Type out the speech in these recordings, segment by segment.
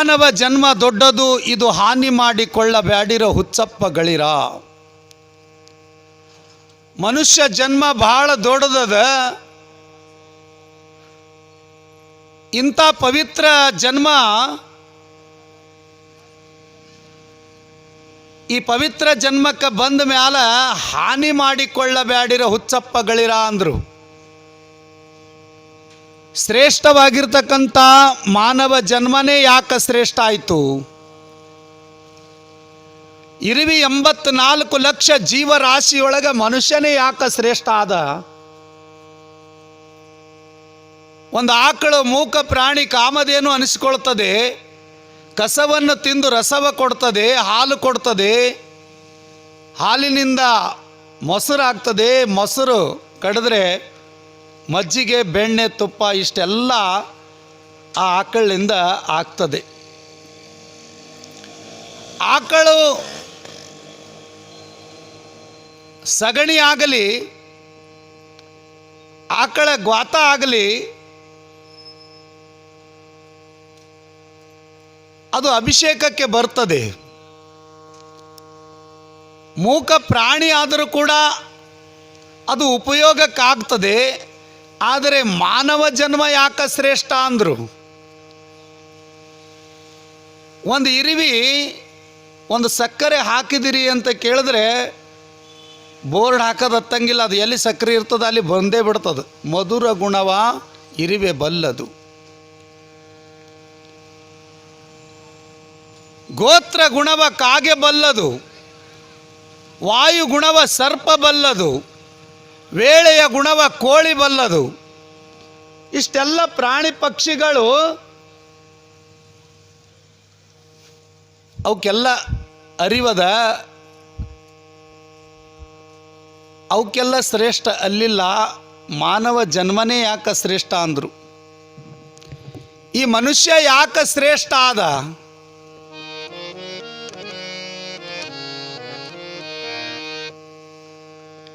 ಮಾನವ ಜನ್ಮ ದೊಡ್ಡದು, ಇದು ಹಾನಿ ಮಾಡಿಕೊಳ್ಳಬೇಡಿರೋ ಹುಚ್ಚಪ್ಪಗಳಿರ ಮನುಷ್ಯ ಜನ್ಮ ಬಹಳ ದೊಡ್ಡದದ. ಇಂಥ ಪವಿತ್ರ ಜನ್ಮ ಈ ಪವಿತ್ರ ಜನ್ಮಕ್ಕೆ ಬಂದ ಮ್ಯಾಲ ಹಾನಿ ಮಾಡಿಕೊಳ್ಳಬೇಡಿರೋ ಹುಚ್ಚಪ್ಪಗಳಿರ ಅಂದರು. ಶ್ರೇಷ್ಠವಾಗಿರ್ತಕ್ಕಂಥ ಮಾನವ ಜನ್ಮನೇ ಯಾಕೆ ಶ್ರೇಷ್ಠ ಆಯಿತು? ಇರುವಿ ಎಂಬತ್ನಾಲ್ಕು ಲಕ್ಷ ಜೀವರಾಶಿಯೊಳಗೆ ಮನುಷ್ಯನೇ ಯಾಕೆ ಶ್ರೇಷ್ಠ ಆದ? ಒಂದು ಆಕಳು, ಮೂಕ, ಪ್ರಾಣಿ, ಕಾಮಧೇನು ಅನಿಸಿಕೊಳ್ತದೆ, ಕಸವನ್ನು ತಿಂದು ರಸವ ಕೊಡ್ತದೆ, ಹಾಲು ಕೊಡ್ತದೆ, ಹಾಲಿನಿಂದ ಮೊಸರು ಆಗ್ತದೆ ಮೊಸರು ಕಡಿದ್ರೆ ಮಜ್ಜಿಗೆ, ಬೆಣ್ಣೆ, ತುಪ್ಪ ಇಷ್ಟೆಲ್ಲ ಆ ಆಕಳಿಂದ ಆಗ್ತದೆ. ಆಕಳು ಸಗಣಿ ಆಗಲಿ, ಆಕಳ ಗ್ವಾತ ಆಗಲಿ, ಅದು ಅಭಿಷೇಕಕ್ಕೆ ಬರ್ತದೆ. ಮೂಕ ಪ್ರಾಣಿ ಆದರೂ ಕೂಡ ಅದು ಉಪಯೋಗಕ್ಕಾಗ್ತದೆ. ಆದರೆ ಮಾನವ ಜನ್ಮ ಯಾಕೆ ಶ್ರೇಷ್ಠ ಅಂದರು? ಒಂದು ಇರಿವಿ, ಒಂದು ಸಕ್ಕರೆ ಹಾಕಿದಿರಿ ಅಂತ ಕೇಳಿದ್ರೆ ಬೋರ್ಡ್ ಹಾಕೋದು ಹತ್ತಂಗಿಲ್ಲ, ಅದು ಎಲ್ಲಿ ಸಕ್ಕರೆ ಇರ್ತದೆ ಅಲ್ಲಿ ಬಂದೇ ಬಿಡ್ತದೆ. ಮಧುರ ಗುಣವ ಇರಿವೆ ಬಲ್ಲದು. ಗೋತ್ರ ಗುಣವ ಕಾಗೆ ಬಲ್ಲದು, ವಾಯು ಗುಣವ ಸರ್ಪ ಬಲ್ಲದು. ವೇಳೆಯ ಗುಣವ ಕೋಳಿ ಬಲ್ಲದು. ಇಷ್ಟೆಲ್ಲ ಪ್ರಾಣಿ ಪಕ್ಷಿಗಳು ಅವಕ್ಕೆಲ್ಲ ಅರಿವದ, ಅವಕ್ಕೆಲ್ಲ ಶ್ರೇಷ್ಠ ಅಲ್ಲಿಲ್ಲ, ಮಾನವ ಜನ್ಮನೇ ಯಾಕೆ ಶ್ರೇಷ್ಠ ಅಂದರು. ಈ ಮನುಷ್ಯ ಯಾಕೆ ಶ್ರೇಷ್ಠ ಆದ?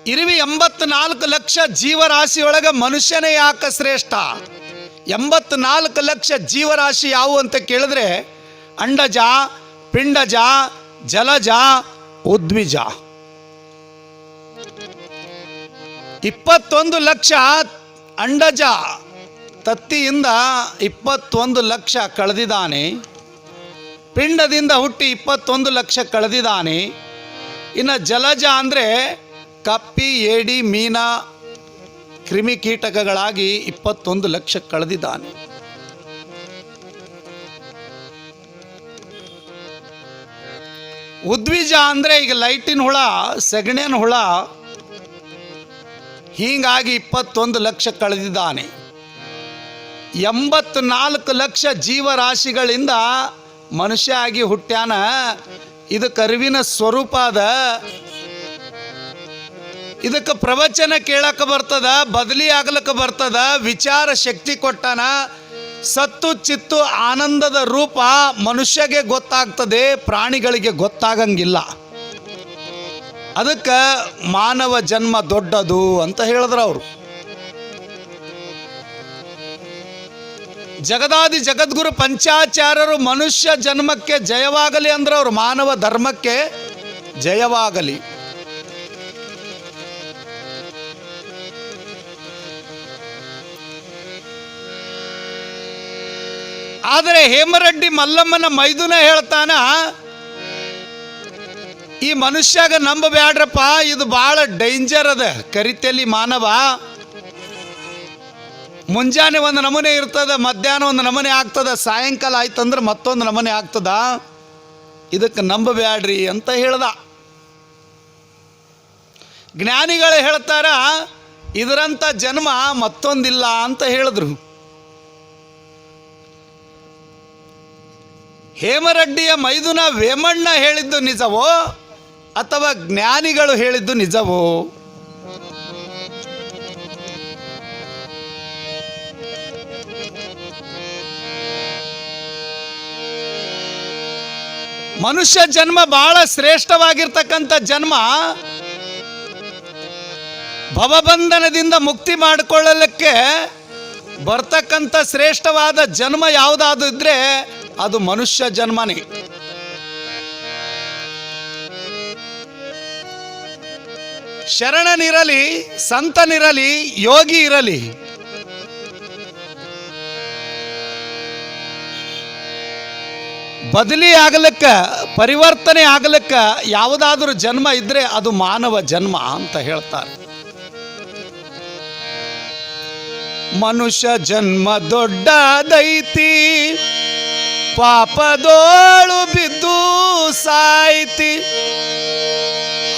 ಇರುವಿ ಎಂಬತ್ನಾಲ್ಕು ಲಕ್ಷ ಜೀವರಾಶಿಯೊಳಗೆ ಮನುಷ್ಯನೇ ಯಾಕೆ ಶ್ರೇಷ್ಠ? ಎಂಬತ್ನಾಲ್ಕು ಲಕ್ಷ ಜೀವರಾಶಿ ಯಾವುವು ಅಂತ ಕೇಳಿದ್ರೆ ಅಂಡಜ, ಪಿಂಡಜ, ಜಲಜ, ಉದ್ವಿಜ. ಇಪ್ಪತ್ತೊಂದು ಲಕ್ಷ ಅಂಡಜ. ತತ್ತಿಯಿಂದ ಇಪ್ಪತ್ತೊಂದು ಲಕ್ಷ ಕಳೆದಿದ್ದಾನೆ. ಪಿಂಡದಿಂದ ಹುಟ್ಟಿ ಇಪ್ಪತ್ತೊಂದು ಲಕ್ಷ ಕಳೆದಿದ್ದಾನೆ. ಇನ್ನು ಜಲಜ ಅಂದರೆ ಕಪ್ಪಿ, ಏಡಿ, ಮೀನ ಕ್ರಿಮಿಕೀಟಕಗಳಾಗಿ ಇಪ್ಪತ್ತೊಂದು ಲಕ್ಷ ಕಳೆದಿದ್ದಾನೆ. ಉದ್ವಿಜ ಅಂದರೆ ಈಗ ಲೈಟಿನ ಹುಳ, ಸೆಗಣಿನ ಹುಳ, ಹೀಗಾಗಿ ಇಪ್ಪತ್ತೊಂದು ಲಕ್ಷ ಕಳೆದಿದ್ದಾನೆ. ಎಂಬತ್ನಾಲ್ಕು ಲಕ್ಷ ಜೀವರಾಶಿಗಳಿಂದ ಮನುಷ್ಯ ಆಗಿ ಹುಟ್ಟ್ಯಾನ. ಇದು ಕರುವಿನ ಸ್ವರೂಪ ಅದ. ಇದಕ್ಕೆ ಪ್ರವಚನ ಕೇಳಕ್ಕೆ ಬರ್ತದ, ಬದಲಿ ಆಗ್ಲಕ್ಕೆ ಬರ್ತದ, ವಿಚಾರ ಶಕ್ತಿ ಕೊಟ್ಟನ, ಸತ್ತು ಚಿತ್ತು ಆನಂದದ ರೂಪ ಮನುಷ್ಯಗೆ ಗೊತ್ತಾಗ್ತದೆ, ಪ್ರಾಣಿಗಳಿಗೆ ಗೊತ್ತಾಗಂಗಿಲ್ಲ. ಅದಕ್ಕೆ ಮಾನವ ಜನ್ಮ ದೊಡ್ಡದು ಅಂತ ಹೇಳಿದ್ರು ಅವರು. ಜಗದಾದಿ ಜಗದ್ಗುರು ಪಂಚಾಚಾರ್ಯರು ಮನುಷ್ಯ ಜನ್ಮಕ್ಕೆ ಜಯವಾಗಲಿ ಅಂದ್ರೆ ಅವರು, ಮಾನವ ಧರ್ಮಕ್ಕೆ ಜಯವಾಗಲಿ. ಆದರೆ ಹೇಮರೆಡ್ಡಿ ಮಲ್ಲಮ್ಮನ ಮೈದುನ ಹೇಳ್ತಾನ, ಈ ಮನುಷ್ಯಾಗ ನಂಬಬ್ಯಾಡ್ರಪ್ಪ, ಇದು ಭಾಳ ಡೇಂಜರ್ ಅದ, ಕರಿತೆಲಿ ಮಾನವ. ಮುಂಜಾನೆ ಒಂದು ನಮೂನೆ ಇರ್ತದ, ಮಧ್ಯಾಹ್ನ ಒಂದು ನಮೂನೆ ಆಗ್ತದ, ಸಾಯಂಕಾಲ ಆಯ್ತಂದ್ರೆ ಮತ್ತೊಂದು ನಮೂನೆ ಆಗ್ತದ. ಇದಕ್ಕೆ ನಂಬಬ್ಯಾಡ್ರಿ ಅಂತ ಹೇಳ್ದ. ಜ್ಞಾನಿಗಳು ಹೇಳ್ತಾರ ಇದರಂಥ ಜನ್ಮ ಮತ್ತೊಂದಿಲ್ಲ ಅಂತ ಹೇಳಿದ್ರು. ಹೇಮರೆಡ್ಡಿಯ ಮೈದುನ ವೇಮಣ್ಣ ಹೇಳಿದ್ದು ನಿಜವೋ ಅಥವಾ ಜ್ಞಾನಿಗಳು ಹೇಳಿದ್ದು ನಿಜವೋ? ಮನುಷ್ಯ ಜನ್ಮ ಬಹಳ ಶ್ರೇಷ್ಠವಾಗಿರ್ತಕ್ಕಂಥ ಜನ್ಮ ಭವಬಂಧನದಿಂದ ಮುಕ್ತಿ ಮಾಡಿಕೊಳ್ಳಲಿಕ್ಕೆ ಬರ್ತಕ್ಕಂಥ ಶ್ರೇಷ್ಠವಾದ ಜನ್ಮ ಯಾವುದಾದ್ರೆ ಅದು ಮನುಷ್ಯ ಜನ್ಮನೇ. ಶರಣನಿರಲಿ, ಸಂತನಿರಲಿ, ಯೋಗಿ ಇರಲಿ. ಬದಲಿ ಆಗಲಿಕ್ಕ, ಪರಿವರ್ತನೆ ಆಗಲಿಕ್ಕ ಯಾವುದಾದ್ರೂ ಜನ್ಮ ಇದ್ರೆ ಅದು ಮಾನವ ಜನ್ಮ ಅಂತ ಹೇಳ್ತಾರೆ. ಮನುಷ್ಯ ಜನ್ಮ ದೊಡ್ಡದೈತಿ. ಪಾಪದೋಳು ಬಿದ್ದು ಸಾಯ್ತಿ,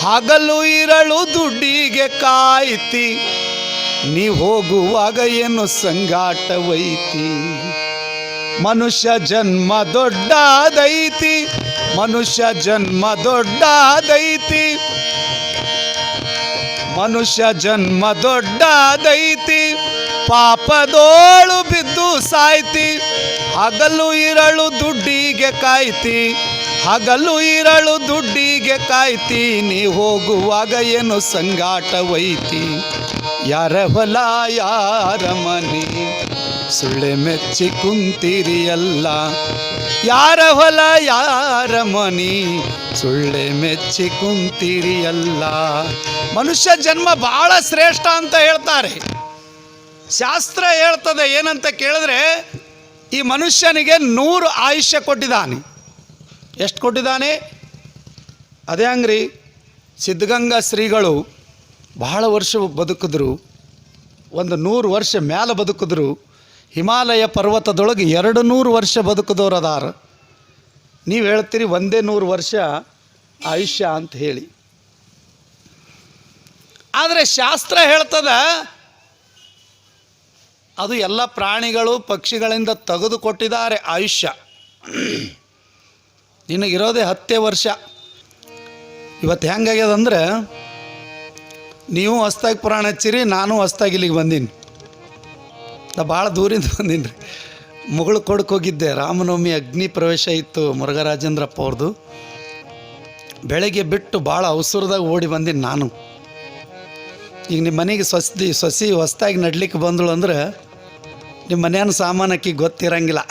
ಹಗಲು ಇರಳು ದುಡ್ಡಿಗೆ ಕಾಯ್ತಿ, ನೀ ಹೋಗುವಾಗ ಏನು ಸಂಗಾಟವೈತಿ ಮನುಷ್ಯ ಜನ್ಮ ದೊಡ್ಡದೈತಿ, ಮನುಷ್ಯ ಜನ್ಮ ದೊಡ್ಡದೈತಿ. ಮನುಷ್ಯ ಜನ್ಮ ದೊಡ್ಡದೈತಿ, ಪಾಪದೋಳು ಬಿದ್ದು ಸಾಯ್ತಿ. ಹಗಲು ಇರಳು ದುಡ್ಡಿಗೆ ಕಾಯ್ತಿ. ಹಗಲು ಇರಳು ದುಡ್ಡಿಗೆ ಕಾಯ್ತಿ. ನೀ ಹೋಗುವಾಗ ಏನು ಸಂಗಾಟವೈತಿ ಯಾರ ಹೊಲ, ಯಾರ ಮನೆ. ಸುಳ್ಳೆ ಮೆಚ್ಚಿ ಕುಂತಿರಿಯಲ್ಲ ಯಾರ ಹೊಲ, ಯಾರ ಮನಿ. ಸುಳ್ಳೆ ಮೆಚ್ಚಿ ಕುಂತಿರಿಯಲ್ಲ ಮನುಷ್ಯ ಜನ್ಮ ಬಹಳ ಶ್ರೇಷ್ಠ ಅಂತ ಹೇಳ್ತಾರೆ. ಶಾಸ್ತ್ರ ಹೇಳ್ತದೆ, ಏನಂತ ಕೇಳಿದ್ರೆ ಈ ಮನುಷ್ಯನಿಗೆ ನೂರು ಆಯುಷ್ಯ ಕೊಟ್ಟಿದ್ದಾನೆ. ಎಷ್ಟು ಕೊಟ್ಟಿದ್ದಾನೆ? ಅದೇ ಹಂಗ್ರಿ ಸಿದ್ಧಗಂಗಾ ಶ್ರೀಗಳು ಬಹಳ ವರ್ಷ ಬದುಕಿದ್ರು. ಒಂದು ನೂರು ವರ್ಷ ಮೇಲೆ ಬದುಕಿದ್ರು. ಹಿಮಾಲಯ ಪರ್ವತದೊಳಗೆ ಎರಡು ನೂರು ವರ್ಷ ಬದುಕಿದವ್ರು ಅದಾರ ನೀವು ಹೇಳ್ತೀರಿ ಒಂದೇ ನೂರು ವರ್ಷ ಆಯುಷ್ಯ ಅಂತ ಹೇಳಿ. ಆದರೆ ಶಾಸ್ತ್ರ ಹೇಳ್ತದ ಅದು ಎಲ್ಲ ಪ್ರಾಣಿಗಳು ಪಕ್ಷಿಗಳಿಂದ ತೆಗೆದುಕೊಟ್ಟಿದ್ದಾರೆ ಆಯುಷ್ಯ. ನಿನಗಿರೋದೇ ಹತ್ತೇ ವರ್ಷ. ಇವತ್ತು ಹೆಂಗಾಗ್ಯದಂದ್ರೆ ನೀವು ಹೊಸ್ದಾಗಿ ಪುರಾಣ ಹಚ್ಚಿರಿ, ನಾನು ಹೊಸ್ದಾಗಿ ಇಲ್ಲಿಗೆ ಬಂದೀನಿ. ನಾ ಭಾಳ ದೂರಿಂದ ಬಂದೀನಿ ರೀ ಮುಗಳು ಹೋಗಿದ್ದೆ, ರಾಮನವಮಿ ಅಗ್ನಿ ಪ್ರವೇಶ ಇತ್ತು ಮುರುಘರಾಜೇಂದ್ರಪ್ಪ ಅವ್ರದ್ದು ಬೆಳಗ್ಗೆ ಬಿಟ್ಟು ಭಾಳ ಅವಸರದಾಗ ಓಡಿ ಬಂದೀನಿ ನಾನು. ಈಗ ನಿಮ್ಮ ಮನೆಗೆ ಸ್ವಸ್ತಿ ಸೊಸಿ ಹೊಸ್ದಾಗಿ ನಡ್ಲಿಕ್ಕೆ ಬಂದಳು ಅಂದ್ರೆ ನಿಮ್ಮ ಮನೆಯನ್ನು ಸಾಮಾನಕ್ಕೆ ಗೊತ್ತಿರಂಗಿಲ್ಲ.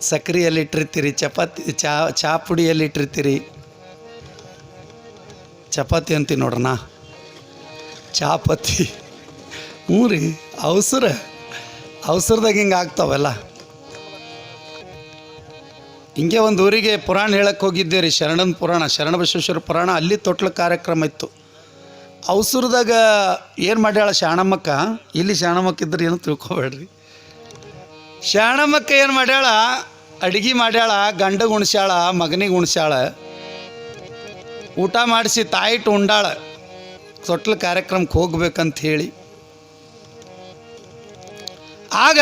ಸಕ್ರೆ ಎಲ್ಲಿ ಇಟ್ಟಿರ್ತೀರಿ ಚಪಾತಿ, ಚಾ ಚಾ ಪುಡಿಯಲ್ಲಿ ಇಟ್ಟಿರ್ತೀರಿ ಚಪಾತಿ ಅಂತೀವಿ ನೋಡ್ರಣ ಚಾಪತಿ ಹ್ಞೂ ರೀ, ಅವಸರ. ಅವಸರದಾಗ ಹಿಂಗೆ ಆಗ್ತಾವೆಲ್ಲ. ಹಿಂಗೆ ಒಂದು ಊರಿಗೆ ಪುರಾಣ ಹೇಳಕ್ಕೆ ಹೋಗಿದ್ದೆ ರೀ, ಶರಣನ ಪುರಾಣ, ಶರಣ ಬಸವೇಶ್ವರ ಪುರಾಣ, ಅಲ್ಲಿ ತೊಟ್ಲ ಕಾರ್ಯಕ್ರಮ ಇತ್ತು. ಅವಸರದಾಗ ಏನು ಮಾಡ್ಯಾಳ ಶಾಣಮ್ಮಕ್ಕ? ಇಲ್ಲಿ ಶಾಣಮ್ಮಕ್ಕ ಇದ್ರೆ ಏನು ತಿಳ್ಕೊಬೇಡ್ರಿ. ಶಾಣಮ್ಮಕ್ಕ ಏನು ಮಾಡ್ಯಾಳ? ಅಡಿಗೆ ಮಾಡ್ಯಾಳ, ಗಂಡ ಉಣ್ಸ್ಯಾಳ ಮಗನಿಗೆ ಉಣ್ಸ್ಯಾಳ ಊಟ ಮಾಡಿಸಿ ತಾಯಿಟ್ಟು ಉಂಡಾಳ ತೊಟ್ಲ ಕಾರ್ಯಕ್ರಮಕ್ಕೆ ಹೋಗ್ಬೇಕಂತ ಹೇಳಿ. ಆಗ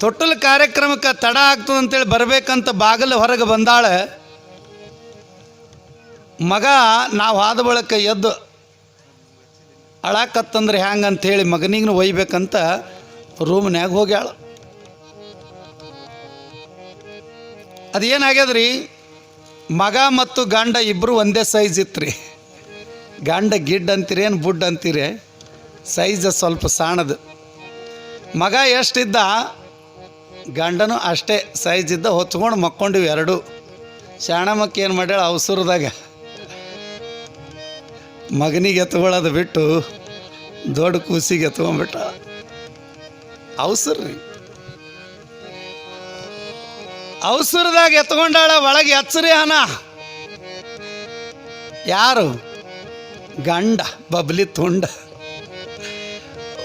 ತೊಟ್ಟಲು ಕಾರ್ಯಕ್ರಮಕ್ಕೆ ತಡ ಆಗ್ತದೆ ಅಂತೇಳಿ ಬರಬೇಕಂತ ಬಾಗಿಲು ಹೊರಗೆ ಬಂದಾಳ. ಮಗ, ನಾವು ಆದ ಬಳಿಕ ಎದ್ದು ಅಳಾಕತ್ತಂದ್ರೆ ಹ್ಯಾಂಗೆ ಅಂಥೇಳಿ ಮಗನಿಗೂ ಒಯ್ಬೇಕಂತ ರೂಮ್ನ್ಯಾಗ ಹೋಗ್ಯಾಳ. ಅದೇನಾಗ್ಯದ್ರಿ? ಮಗ ಮತ್ತು ಗಂಡ ಇಬ್ಬರು ಒಂದೇ ಸೈಜ್ ಇತ್ತು ರೀ ಗಂಡ ಗಿಡ್ ಅಂತೀರಿ, ಏನು ಬುಡ್ ಅಂತೀರಿ? ಸೈಜ್ ಸ್ವಲ್ಪ ಸಣ್ಣದು ಮಗ ಎಷ್ಟಿದ್ದ? ಗಂಡನು ಅಷ್ಟೇ ಸೈಜ್ ಇದ್ದ, ಹೊತ್ಕೊಂಡು ಮಕ್ಕೊಂಡಿವಿ ಎರಡು. ಶಾಣಮಕ್ಕೆ ಏನು ಮಾಡ್ಯಾಳ, ಅವಸರದಾಗ. ಮಗನಿಗೆ ಎತ್ಕೊಳ್ಳೋದು ಬಿಟ್ಟು ದೊಡ್ಡ ಕೂಸಿಗೆ ಎತ್ಕೊಂಡ್ಬಿಟ್ಟ ಅವಸರ ರೀ ಅವಸರದಾಗ ಎತ್ಕೊಂಡಾಳ, ಒಳಗೆ ಎಚ್ಚರಿ ಹನ ಯಾರು? ಗಂಡ, ಬಬ್ಲಿ ತುಂಡ.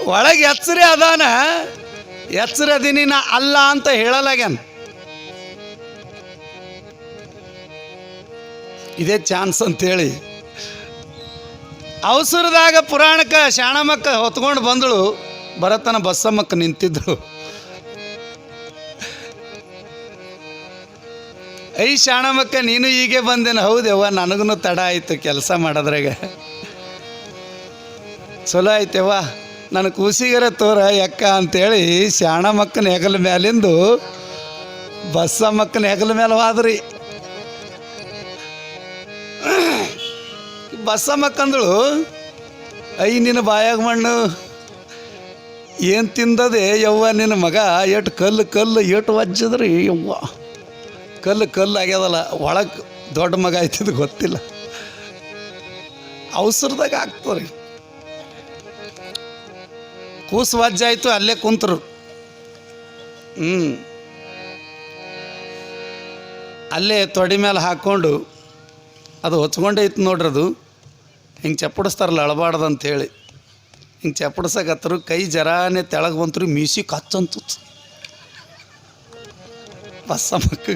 ಒಳಗೆ ಎಚ್ಚರಿ ಅದಾನ ಎಚ್ಚರದಿನಿ ನಾ ಅಲ್ಲ ಅಂತ ಹೇಳಲಾಗ್ಯಾನ. ಇದೇ ಚಾನ್ಸ್ ಅಂತೇಳಿ ಅವಸರದಾಗ ಪುರಾಣಕ್ಕೆ ಶಾಣಮಕ್ಕ ಹೊತ್ಕೊಂಡು ಬಂದಳು, ಭರತನ ಬಸ್ಸಮ್ಮಕ್ಕ ನಿಂತಿದ್ರು ಐ ಶಾಣಮಕ್ಕ, ನೀನು ಹೀಗೆ ಬಂದೇನು? ಹೌದವ್ವ ನನಗೂ ತಡ ಆಯಿತು ಕೆಲಸ ಮಾಡೋದ್ರಾಗ. ಚಲೋ ಆಯ್ತವ್ವ ನನ್ನ ಕೂಸಿಗರ ತೋರ ಯಕ್ಕ ಅಂತೇಳಿ ಶಾಣಮಕ್ಕನ ಹೆಗಲ ಮ್ಯಾಲಿಂದು ಬಸ್ಸಮ್ಮಕ್ಕನ ಹೆಗಲ ಮೇಲೆ ಹೋದ್ರಿ ಬಸ್ಸಮ್ಮಕ್ಕಂದಳು ಐ ನಿನ್ನ ಬಾಯಾಗ ಮಣ್ಣು, ಏನು ತಿಂದದೆ ಯವ್ವ ನಿನ್ನ ಮಗ? ಎಟ್ ಕಲ್ಲು ಕಲ್ಲು ಎಟ್ ವಜ್ಜದ್ರಿ ಯವ್ವ? ಕಲ್ಲು ಕಲ್ಲು ಆಗ್ಯದಲ್ಲ, ಒಳಗೆ ದೊಡ್ಡ ಮಗ ಆಯ್ತಿದ್ದು ಗೊತ್ತಿಲ್ಲ. ಅವಸರದಾಗ ಆಗ್ತವ್ರಿ ಕೂಸು ವಜ್ಜ ಆಯ್ತು, ಅಲ್ಲೇ ಕುಂತರು. ಹ್ಞೂ ಅಲ್ಲೇ ತೊಡಿ ಮೇಲೆ ಹಾಕ್ಕೊಂಡು ಅದು ಹೊಚ್ಕೊಂಡೈತಿ ನೋಡ್ರದು. ಹಿಂಗೆ ಚಪ್ಪಡಿಸ್ತಾರಲ್ಲ ಅಳಬಾರ್ದು ಅಂಥೇಳಿ ಹಿಂಗೆ ಚಪ್ಪಡಿಸಕತ್ತರು ಕೈ ಜರಾನೇ ತೆಳಗೆ ಬಂತರು ಮೀಸಿ ಕಚ್ಚಂತು. ಬಸ್ಸ ಮಕ್ಕ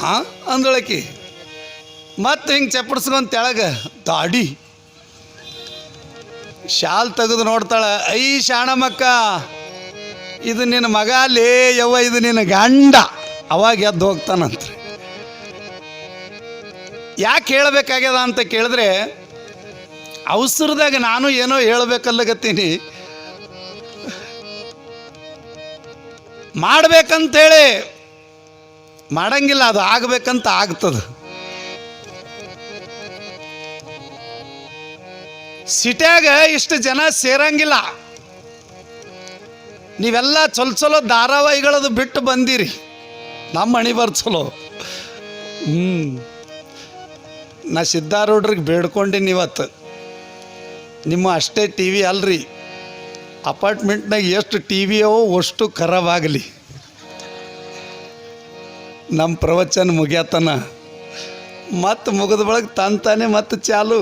ಹಾಂ, ಅಂದಳಕಿ. ಮತ್ತೆ ಹಿಂಗೆ ಚಪ್ಪಡಿಸ್ಕೊಂತ ತೆಳಗೆ ದಾಡಿ. ಶಾಲ್ ತೆಗೆದು ನೋಡ್ತಾಳೆ, ಐ ಶಾಣಮಕ್ಕ, ಇದು ನಿನ್ನ ಮಗ, ಲೇ ಯವ್ವ, ಇದು ನಿನ್ನ ಗಂಡ. ಅವಾಗ ಎದ್ದು ಹೋಗ್ತಾನಂತ್ರಿ ಯಾಕೆ ಹೇಳಬೇಕಾಗ್ಯದ ಅಂತ ಕೇಳಿದ್ರೆ, ಅವಸರದಾಗ ನಾನು ಏನೋ ಹೇಳಬೇಕಲ್ಲಗತ್ತೀನಿ. ಮಾಡ್ಬೇಕಂತೇಳಿ, ಮಾಡಂಗಿಲ್ಲ, ಅದು ಆಗ್ಬೇಕಂತ ಆಗ್ತದ. ಸಿಟ್ಯಾಗ ಇಷ್ಟು ಜನ ಸೇರಂಗಿಲ್ಲ. ನೀವೆಲ್ಲ ಚೊಲ್ ಚಲೋ ಧಾರಾವಾಹಿಗಳದು ಬಿಟ್ಟು ಬಂದಿರಿ. ನಮ್ಮ ಬರ್ ಚಲೋ. ಹ್ಞೂ ನಾ ಸಿದ್ಧಾರೂಢ್ರಿಗೆ ಬೇಡ್ಕೊಂಡಿನಿ ಇವತ್ತು. ನಿಮ್ಮ ಅಷ್ಟೇ ಟಿ ವಿ ಅಲ್ರಿ. ಅಪಾರ್ಟ್ಮೆಂಟ್ನಾಗ ಎಷ್ಟು ಟಿ ವಿ ಅವೋ, ಅಷ್ಟು ಖರಾಬಾಗಲಿ ನಮ್ಮ ಪ್ರವಚನ ಮುಗ್ಯಾತನ. ಮತ್ತು ಮುಗಿದ ಬಳಗ ತಂತಾನೆ ಮತ್ತೆ ಚಾಲು.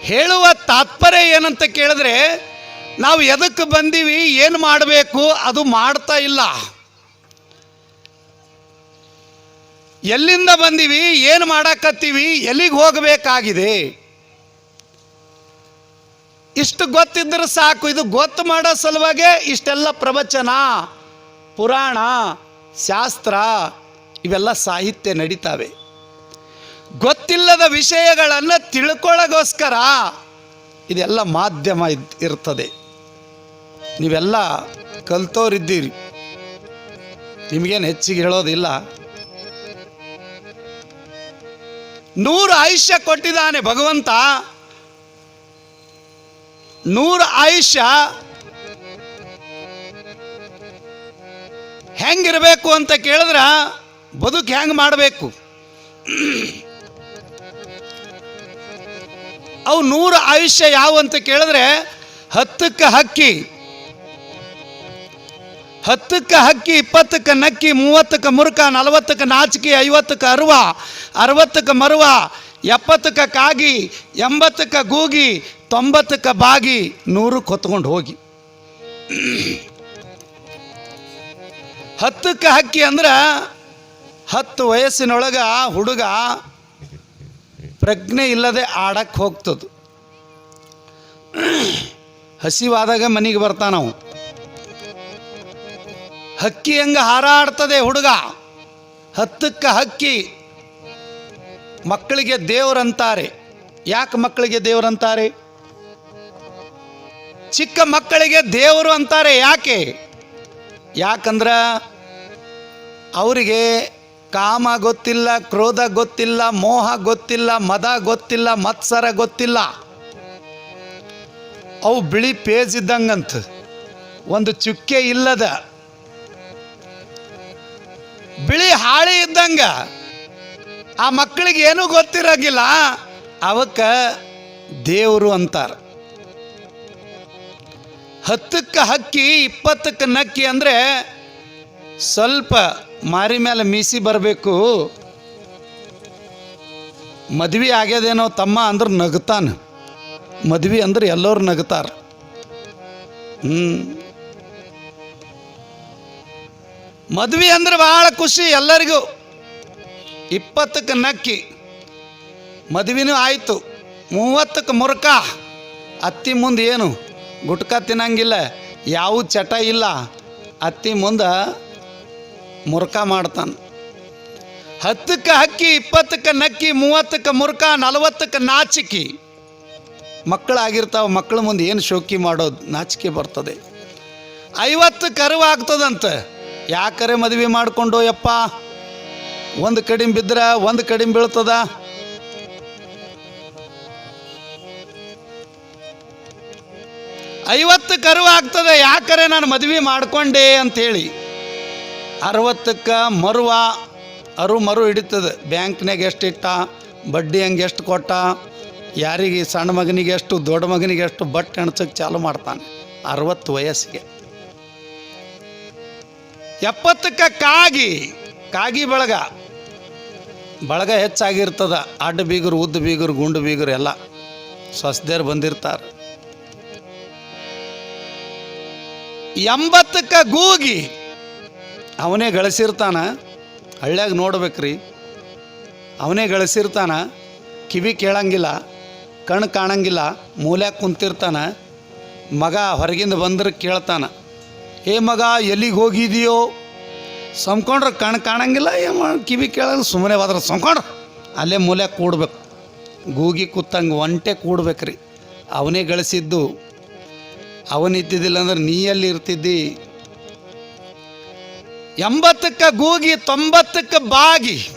ಹೇಳುವ ತಾತ್ಪರ್ಯ ಏನಂತ ಕೇಳಿದ್ರೆ, ನಾವು ಎದಕ್ಕೆ ಬಂದೀವಿ, ಏನು ಮಾಡಬೇಕು, ಅದು ಮಾಡ್ತಾ ಇಲ್ಲ. ಎಲ್ಲಿಂದ ಬಂದೀವಿ, ಏನು ಮಾಡಕ್ಕತ್ತೀವಿ ಎಲ್ಲಿಗೆ ಹೋಗಬೇಕಾಗಿದೆ? ಇಷ್ಟು ಗೊತ್ತಿದ್ದರೆ ಸಾಕು, ಇದು ಗೊತ್ತು ಮಾಡೋ ಸಲುವಾಗೆ ಇಷ್ಟೆಲ್ಲ ಪ್ರವಚನ, ಪುರಾಣ, ಶಾಸ್ತ್ರ, ಇವೆಲ್ಲ ಸಾಹಿತ್ಯ ನಡೀತಾವೆ. ಗೊತ್ತಿಲ್ಲದ ವಿಷಯಗಳನ್ನು ತಿಳ್ಕೊಳ್ಳೋಗೋಸ್ಕರ ಇದೆಲ್ಲ ಮಾಧ್ಯಮ ಇರ್ತದೆ. ನೀವೆಲ್ಲ ಕಲ್ತೋರಿದ್ದೀರಿ. ನಿಮಗೇನು ಹೆಚ್ಚಿಗೆ ಹೇಳೋದಿಲ್ಲ. ನೂರು ಆಯುಷ್ಯ ಕೊಟ್ಟಿದ್ದಾನೆ ಭಗವಂತ. ನೂರು ಆಯುಷ್ಯ ಹೆಂಗಿರಬೇಕು ಅಂತ ಕೇಳಿದ್ರ ಬದುಕು ಹೆಂಗೆ ಮಾಡಬೇಕು? ಅವು ನೂರು ಆಯುಷ್ಯ ಯಾವ ಅಂತ ಕೇಳಿದ್ರೆ ಹತ್ತಕ್ಕೆ ಹಕ್ಕಿ. ಹತ್ತಕ್ಕೆ ಹಕ್ಕಿ, ಇಪ್ಪತ್ತಕ್ಕೆ ನಕ್ಕಿ, ಮೂವತ್ತಕ್ಕೆ ಮುರುಕ, ನಲವತ್ತಕ್ಕೆ ನಾಚಿಕೆ, ಐವತ್ತಕ್ಕೆ ಅರುವ, ಅರವತ್ತಕ್ಕೆ ಮರುವ, ಎಪ್ಪತ್ತಕ್ಕೆ ಕಾಗಿ, ಎಂಬತ್ತಕ್ಕೆ ಗೂಗಿ, ತೊಂಬತ್ತಕ್ಕೆ ಬಾಗಿ ನೂರಕ್ಕೆ ಹೊತ್ಕೊಂಡು ಹೋಗಿ. ಹತ್ತಕ್ಕೆ ಹಕ್ಕಿ ಅಂದ್ರೆ ಹತ್ತು ವಯಸ್ಸಿನೊಳಗ ಹುಡುಗ ಪ್ರಜ್ಞೆ ಇಲ್ಲದೆ ಆಡಕ್ಕೆ ಹೋಗ್ತದ. ಹಸಿವಾದಾಗ ಮನೆಗೆ ಬರ್ತಾನವು. ಹಕ್ಕಿ ಹಂಗ ಹಾರಾಡ್ತದೆ ಹುಡುಗ? ಹತ್ತಕ್ಕೆ ಹಕ್ಕಿ ಮಕ್ಕಳಿಗೆ ದೇವರಂತಾರೆ. ಯಾಕೆ ಮಕ್ಕಳಿಗೆ ದೇವರಂತಾರೆ? ಚಿಕ್ಕ ಮಕ್ಕಳಿಗೆ ದೇವರು ಅಂತಾರೆ ಯಾಕೆ? ಯಾಕಂದ್ರೆ ಅವರಿಗೆ ಕಾಮ ಗೊತ್ತಿಲ್ಲ, ಕ್ರೋಧ ಗೊತ್ತಿಲ್ಲ, ಮೋಹ ಗೊತ್ತಿಲ್ಲ, ಮದ ಗೊತ್ತಿಲ್ಲ, ಮತ್ಸರ ಗೊತ್ತಿಲ್ಲ. ಅವು ಬಿಳಿ ಪೇಜ್ ಇದ್ದಂಗಂತ. ಒಂದು ಚುಕ್ಕೆ ಇಲ್ಲದ ಬಿಳಿ ಹಾಳಿ ಇದ್ದಂಗ. ಆ ಮಕ್ಕಳಿಗೆ ಏನೂ ಗೊತ್ತಿರಂಗಿಲ್ಲ. ಅವಕ್ಕೆ ದೇವರು ಅಂತಾರೆ. ಹತ್ತಕ್ಕೆ ಹಕ್ಕಿ, ಇಪ್ಪತ್ತಕ್ಕೆ ನಕ್ಕಿ ಅಂದರೆ ಸ್ವಲ್ಪ ಮಾರಿ ಮೇಲೆ ಮೀಸಿ ಬರಬೇಕು. ಮದ್ವೆ ಆಗ್ಯದೇನೋ ತಮ್ಮ ಅಂದ್ರೆ ನಗ್ತಾನೆ. ಮದ್ವೆ ಅಂದ್ರೆ ಎಲ್ಲರೂ ನಗ್ತಾರೆ. ಹ್ಞೂ ಮದ್ವೆ ಅಂದ್ರೆ ಭಾಳ ಖುಷಿ ಎಲ್ಲರಿಗೂ. ಇಪ್ಪತ್ತಕ್ಕೆ ನಕ್ಕಿ, ಮದುವೆನೂ ಆಯಿತು. ಮೂವತ್ತಕ್ಕೆ ಮುರುಕ. ಅತ್ತಿ ಮುಂದೆ ಏನು? ಗುಟ್ಕ ತಿನ್ನಂಗಿಲ್ಲ. ಯಾವ ಚಟ ಇಲ್ಲ. ಅತ್ತಿ ಮುಂದೆ ಮುರುಕ ಮಾಡ್ತಾನೆ. ಹತ್ತಕ್ಕೆ ಹಕ್ಕಿ, ಇಪ್ಪತ್ತಕ್ಕೆ ನಕ್ಕಿ, ಮೂವತ್ತಕ್ಕೆ ಮುರುಕ, ನಲವತ್ತಕ್ಕೆ ನಾಚಿಕಿ. ಮಕ್ಕಳಾಗಿರ್ತಾವೆ, ಮಕ್ಕಳ ಮುಂದೆ ಏನು ಶೋಕಿ ಮಾಡೋದು? ನಾಚಿಕೆ ಬರ್ತದೆ. ಐವತ್ತು ಕರು ಆಗ್ತದಂತ. ಯಾಕರೆ ಮದುವೆ ಮಾಡಿಕೊಂಡು ಯಪ್ಪ? ಒಂದು ಕಡಿಮೆ ಬಿದ್ದರೆ ಒಂದು ಕಡಿಮೆ ಬೀಳ್ತದ? ಐವತ್ತು ಕರು ಆಗ್ತದೆ, ಯಾಕರೆ ನಾನು ಮದುವೆ ಮಾಡ್ಕೊಂಡೆ ಅಂತೇಳಿ. ಅರವತ್ತಕ್ಕೆ ಮರುವ ಅರು ಮರು ಹಿಡಿತದೆ. ಬ್ಯಾಂಕ್ನಾಗ ಎಷ್ಟು ಇಟ್ಟ? ಬಡ್ಡಿ ಹಂಗೆ ಎಷ್ಟು ಕೊಟ್ಟ? ಯಾರಿಗೆ ಸಣ್ಣ ಮಗನಿಗೆ ಎಷ್ಟು, ದೊಡ್ಡ ಮಗನಿಗೆ ಎಷ್ಟು ಬಟ್ಟೆ ಅಣಸಕ್ಕೆ ಚಾಲು ಮಾಡ್ತಾನೆ? ಅರವತ್ತು ವಯಸ್ಸಿಗೆ. ಎಪ್ಪತ್ತಕ್ಕೆ ಕಾಗಿ ಕಾಗಿ ಬಳಗ. ಬಳಗ ಹೆಚ್ಚಾಗಿರ್ತದ. ಅಡ್ಡ ಬೀಗರು, ಉದ್ದ ಬೀಗರು, ಗುಂಡು ಬೀಗರು ಎಲ್ಲ ಸ್ವಸ್ದೇರು ಬಂದಿರ್ತಾರೆ. ಎಂಬತ್ತಕ್ಕೆ ಗೂಗಿ ಅವನೇ ಗಳಿಸಿರ್ತಾನ. ಹಳ್ಳ್ಯಾಗ ನೋಡ್ಬೇಕ್ರಿ. ಅವನೇ ಗಳಿಸಿರ್ತಾನ. ಕಿವಿ ಕೇಳಂಗಿಲ್ಲ, ಕಣ್ಣು ಕಾಣಂಗಿಲ್ಲ, ಮೂಲ್ಯಾಗ ಕುಂತಿರ್ತಾನ. ಮಗ ಹೊರಗಿಂದ ಬಂದ್ರೆ ಕೇಳ್ತಾನ. ಏ ಮಗ, ಎಲ್ಲಿಗೆ ಹೋಗಿದೆಯೋ? ಸಂಕೊಂಡ್ರೆ ಕಣ್ ಕಾಣಂಗಿಲ್ಲ, ಏ ಕಿವಿ ಕೇಳ ಸುಮ್ಮನೆ ಹೋದ್ರೆ ಸಂಕೊಂಡ್ರೆ ಅಲ್ಲೇ ಮೂಲೆ ಕೂಡ್ಬೇಕು. ಗೂಗಿ ಕೂತಂಗೆ ಒಂಟೆ ಕೂಡ್ಬೇಕ್ರಿ. ಅವನೇ ಗಳಿಸಿದ್ದು. ಅವನಿದ್ದಿದ್ದಿಲ್ಲ ಅಂದ್ರೆ ನೀ ಎಲ್ಲಿ ಇರ್ತಿದ್ದಿ? ಎಂಬತ್ತಕ್ಕೆ ಗೂಗಿ, ತೊಂಬತ್ತಕ್ಕೆ ಬಾಗಿ.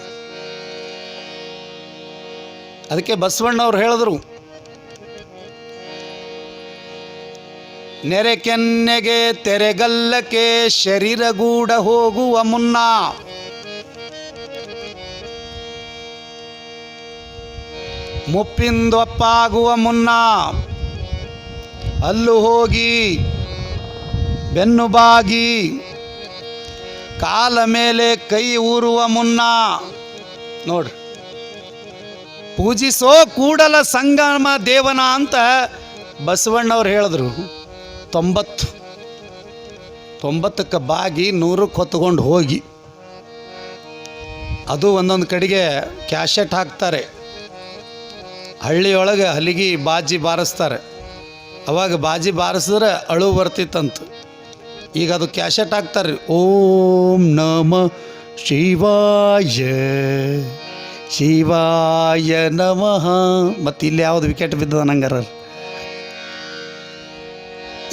ಅದಕ್ಕೆ ಬಸವಣ್ಣವ್ರು ಹೇಳಿದ್ರು ನೆರೆ ಕೆನ್ನೆಗೆ ತೆರೆಗಲ್ಲಕ್ಕೆ ಶರೀರಗೂಡ ಹೋಗುವ ಮುನ್ನ. ಮುಪ್ಪಿಂದೊಪ್ಪಾಗುವ ಮುನ್ನ. ಅಲ್ಲು ಹೋಗಿ, ಬೆನ್ನು ಬಾಗಿ, ಕಾಲ ಮೇಲೆ ಕೈ ಊರುವ ಮುನ್ನ. ನೋಡ್ರಿ. ಪೂಜಿಸೋ ಕೂಡಲ ಸಂಗಮ ದೇವನ ಅಂತ ಬಸವಣ್ಣವ್ರು ಹೇಳಿದ್ರು. ತೊಂಬತ್ತು. ತೊಂಬತ್ತಕ್ಕೆ ಬಾಗಿ ನೂರಕ್ಕೆ ಹೊತ್ಕೊಂಡು ಹೋಗಿ. ಅದು ಒಂದೊಂದು ಕಡೆಗೆ ಕ್ಯಾಶೆಟ್ ಹಾಕ್ತಾರೆ. ಹಳ್ಳಿಯೊಳಗೆ ಹಲಿಗಿ ಬಾಜಿ ಬಾರಿಸ್ತಾರೆ. ಅವಾಗ ಬಾಜಿ ಬಾರಿಸಿದ್ರೆ ಅಳು ಬರ್ತಿತ್ತಂತ. ಈಗ ಅದು ಕ್ಯಾಶೆಟ್ ಹಾಕ್ತಾರೆ. ಓಂ ನಮ ಶಿವಾಯ ಶಿವಾಯ ನಮಃ. ಮತ್ತು ಇಲ್ಲಿ ಯಾವುದು ವಿಕೆಟ್ ಬಿದ್ದದ ನಂಗಾರ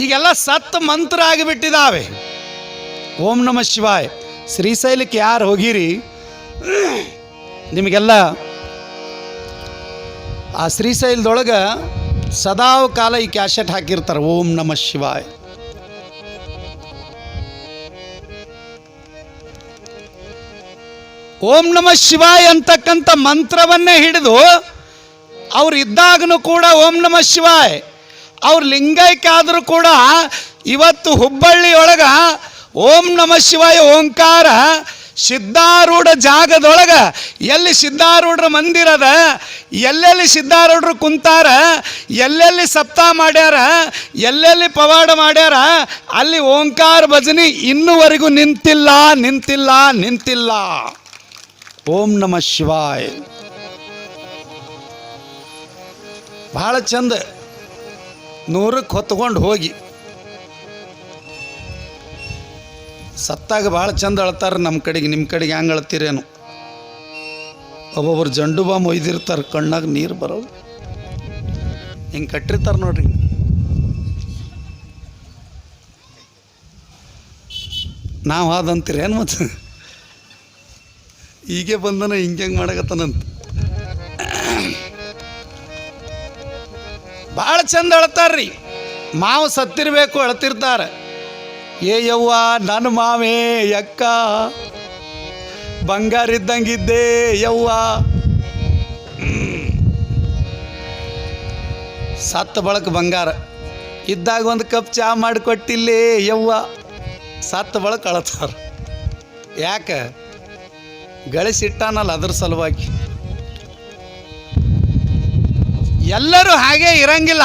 ಈಗೆಲ್ಲ ಸತ್ ಮಂತ್ರ ಆಗಿಬಿಟ್ಟಿದ್ದಾವೆ ಓಂ ನಮ ಶಿವಾಯ್. ಶ್ರೀಶೈಲಕ್ಕೆ ಯಾರು ಹೋಗಿರಿ? ನಿಮಗೆಲ್ಲ ಆ ಶ್ರೀಶೈಲದೊಳಗೆ ಸದಾವ ಕಾಲ ಈ ಕ್ಯಾಶೆಟ್ ಹಾಕಿರ್ತಾರೆ. ಓಂ ನಮ ಶಿವಾಯ್. ಓಂ ನಮ ಶಿವಾಯ್ ಅಂತಕ್ಕಂಥ ಮಂತ್ರವನ್ನೇ ಹಿಡಿದು ಅವ್ರು ಇದ್ದಾಗನೂ ಕೂಡ ಓಂ ನಮ ಶಿವಾಯ. ಅವ್ರ ಲಿಂಗೈಕ್ಯ ಆದರೂ ಕೂಡ ಇವತ್ತು ಹುಬ್ಬಳ್ಳಿಯೊಳಗೆ ಓಂ ನಮ ಶಿವಾಯ ಓಂಕಾರ ಸಿದ್ಧಾರೂಢ ಜಾಗದೊಳಗೆ ಎಲ್ಲಿ ಸಿದ್ಧಾರೂಢರ ಮಂದಿರದ ಎಲ್ಲೆಲ್ಲಿ ಸಿದ್ಧಾರೂಢರು ಕುಂತಾರ, ಎಲ್ಲೆಲ್ಲಿ ಸಪ್ತಾ ಮಾಡ್ಯಾರ, ಎಲ್ಲೆಲ್ಲಿ ಪವಾಡ ಮಾಡ್ಯಾರ, ಅಲ್ಲಿ ಓಂಕಾರ ಭಜನಿ ಇನ್ನುವರೆಗೂ ನಿಂತಿಲ್ಲ ನಿಂತಿಲ್ಲ ನಿಂತಿಲ್ಲ. ಓಂ ನಮ ಶಿವಾಯ. ಭಾಳ ಚಂದ. ನೂರಕ್ಕೆ ಹೊತ್ಕೊಂಡು ಹೋಗಿ. ಸತ್ತಾಗ ಭಾಳ ಚಂದ ಅಳ್ತಾರೆ ನಮ್ಮ ಕಡೆಗೆ, ನಿಮ್ಮ ಕಡೆಗೆ ಹೆಂಗೆ ಅಳ್ತೀರೇನು? ಒಬ್ಬೊಬ್ರು ಜಂಡು ಬಾಂಬ್ ಒಯ್ದಿರ್ತಾರೆ ಕಣ್ಣಾಗ ನೀರು ಬರೋದು. ಹಿಂಗೆ ಕಟ್ಟಿರ್ತಾರೆ ನೋಡ್ರಿ. ನಾವು ಆದಂತೀರೇನು ಮತ್ತು ಹೀಗೆ ಬಂದನ ಹಿಂಗೆ ಹೆಂಗೆ ಮಾಡಕತ್ತಾನಂತ? ಭಾಳ ಚಂದ ಅಳ್ತಾರ್ರಿ. ಮಾವು ಸತ್ತಿರಬೇಕು ಅಳ್ತಿರ್ತಾರೆ. ಏ ಯವ್ವ ನನ್ನ ಮಾವೇ, ಯಕ್ಕ, ಬಂಗಾರ ಇದ್ದಂಗಿದ್ದೆ, ಯವ್ವ. ಸತ್ತ ಬಳಕ ಬಂಗಾರ. ಇದ್ದಾಗ ಒಂದು ಕಪ್ ಚಹಾ ಮಾಡಿಕೊಟ್ಟಿಲ್ಲೇ ಯವ್ವ. ಸತ್ತ ಬಳಕ ಅಳತಾರ. ಯಾಕೆ? ಗಳಿಸಿಟ್ಟಾನಲ್ಲ ಅದ್ರ ಸಲುವಾಗಿ. ಎಲ್ಲರೂ ಹಾಗೆ ಇರಂಗಿಲ್ಲ.